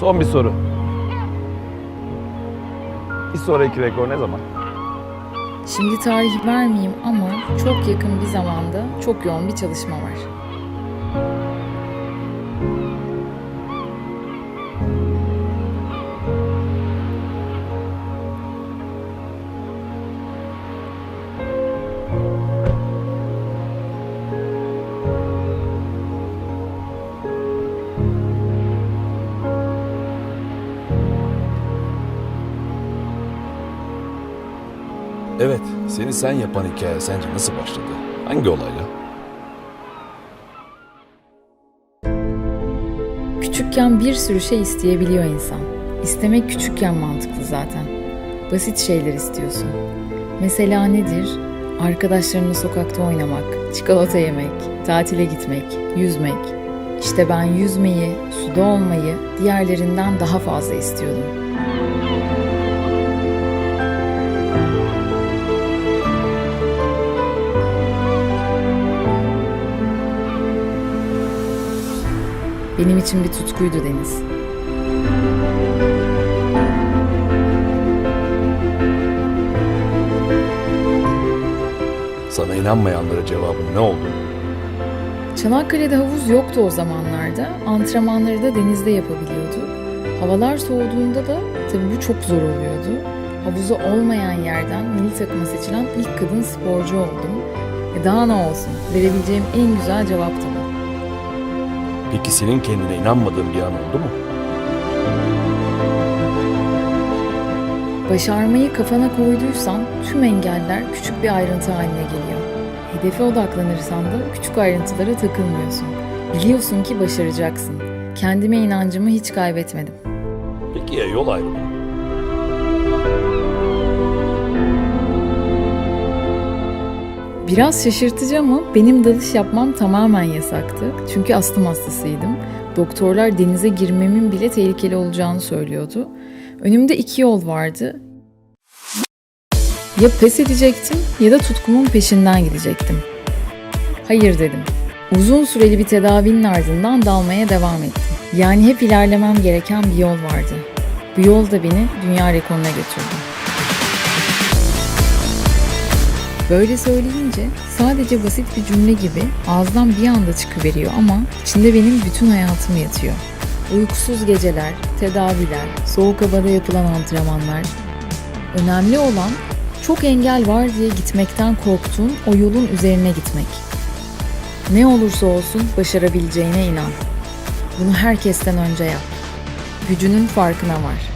Son bir soru. Bir sonraki rekor ne zaman? Şimdi tarih vermeyeyim ama çok yakın bir zamanda çok yoğun bir çalışma var. Evet, seni sen yapan hikaye sence nasıl başladı? Hangi olayla? Küçükken bir sürü şey isteyebiliyor insan. İstemek küçükken mantıklı zaten. Basit şeyler istiyorsun. Mesela nedir? Arkadaşlarınla sokakta oynamak, çikolata yemek, tatile gitmek, yüzmek. İşte ben yüzmeyi, suda olmayı diğerlerinden daha fazla istiyordum. Benim için bir tutkuydu deniz. Sana inanmayanlara cevabın ne oldu? Çanakkale'de havuz yoktu o zamanlarda. Antrenmanları da denizde yapabiliyorduk. Havalar soğuduğunda da tabii bu çok zor oluyordu. Havuzu olmayan yerden milli takıma seçilen ilk kadın sporcu oldum. E daha ne olsun? Verebileceğim en güzel cevaptı. Peki senin kendine inanmadığın bir an oldu mu? Başarmayı kafana koyduysan tüm engeller küçük bir ayrıntı haline geliyor. Hedefe odaklanırsan da küçük ayrıntılara takılmıyorsun. Biliyorsun ki başaracaksın. Kendime inancımı hiç kaybetmedim. Peki ya yol ayrımı? Biraz şaşırtıcı ama benim dalış yapmam tamamen yasaktı. Çünkü astım hastasıydım. Doktorlar denize girmemin bile tehlikeli olacağını söylüyordu. Önümde iki yol vardı. Ya pes edecektim ya da tutkumun peşinden gidecektim. Hayır dedim. Uzun süreli bir tedavinin ardından dalmaya devam ettim. Yani hep ilerlemem gereken bir yol vardı. Bu yol da beni dünya rekoruna götürdü. Böyle söyleyince sadece basit bir cümle gibi ağızdan bir anda çıkıveriyor ama içinde benim bütün hayatım yatıyor. Uykusuz geceler, tedaviler, soğuk havada yapılan antrenmanlar. Önemli olan çok engel var diye gitmekten korktuğun o yolun üzerine gitmek. Ne olursa olsun başarabileceğine inan. Bunu herkesten önce yap. Gücünün farkına var.